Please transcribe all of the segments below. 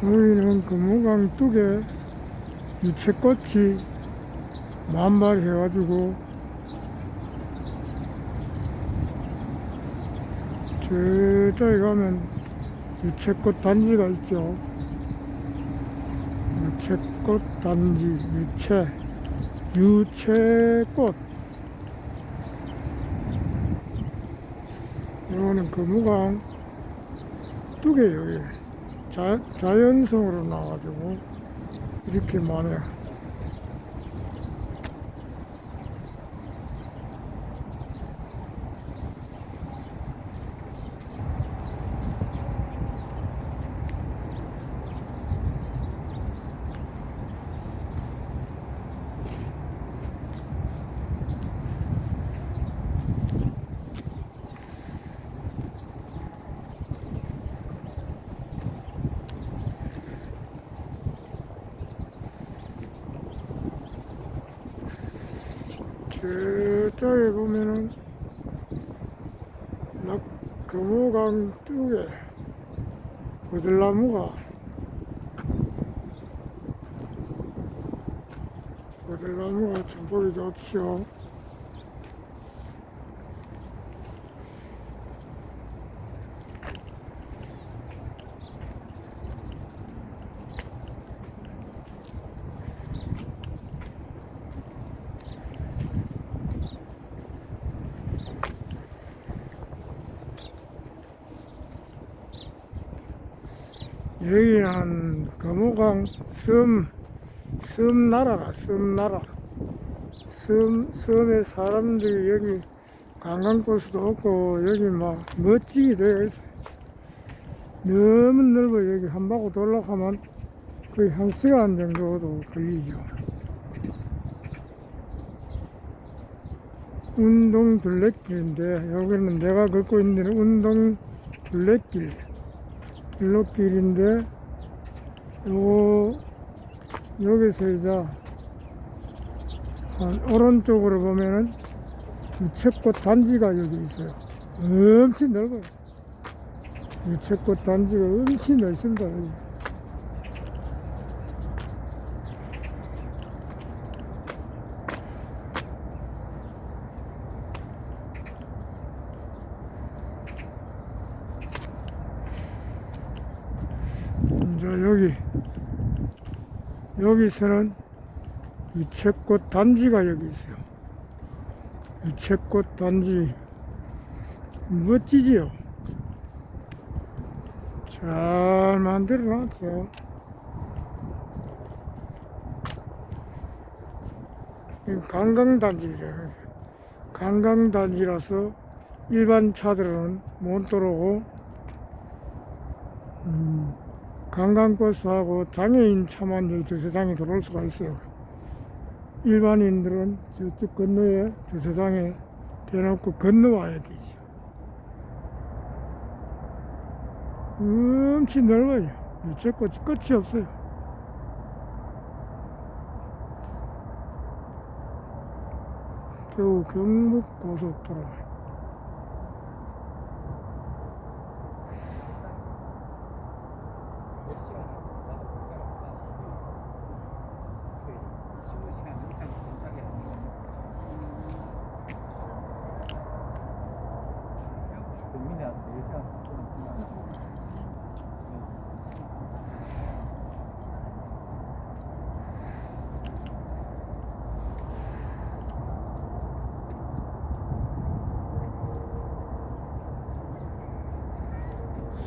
여기는 금호강 뚝에 유채꽃이 만발해가지고 저쪽에 가면 유채꽃 단지가 있죠. 유채꽃 단지, 유채, 유채꽃. 이거는 금호강 뚝에 여기 자, 자연성으로 나와가지고 이렇게 많아 저쪽에 보면은 낙 금호강 뚝에 버들나무가 버들나무가 참 보기 좋지요. 여기는 금호강 섬, 섬 나라라, 섬나라. 섬, 섬에 사람들이 여기 관광 코스도 없고, 여기 막 멋지게 되어 있어요. 너무 넓어, 여기 한 바퀴 돌아가면 거의 한 시간 정도도 걸리죠. 운동 둘레길인데, 여기는 내가 걷고 있는 운동 둘레길. 블록길인데 요 여기서 이제 한 오른쪽으로 보면은 유채꽃 단지가 여기 있어요. 엄청 넓어요. 유채꽃 단지가 엄청 넓습니다. 여기. 이제 여기 여기서는 유채꽃 단지가 여기 있어요. 유채꽃 단지 멋지지요? 잘 만들어 놨죠. 관광단지죠. 관광단지라서 일반 차들은 못 들어오고 음, 관광버스하고 장애인 차만 여기 주차장에 들어올 수가 있어요. 일반인들은 저쪽 건너에 주차장에 대놓고 건너와야 되죠. 엄청 넓어요. 유채꽃이 끝이 없어요. 겨우 경북 고속도로.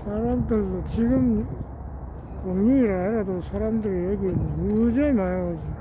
사람들도 지금 공휴일 아니라도 사람들이 여기 무지하게 많아가지고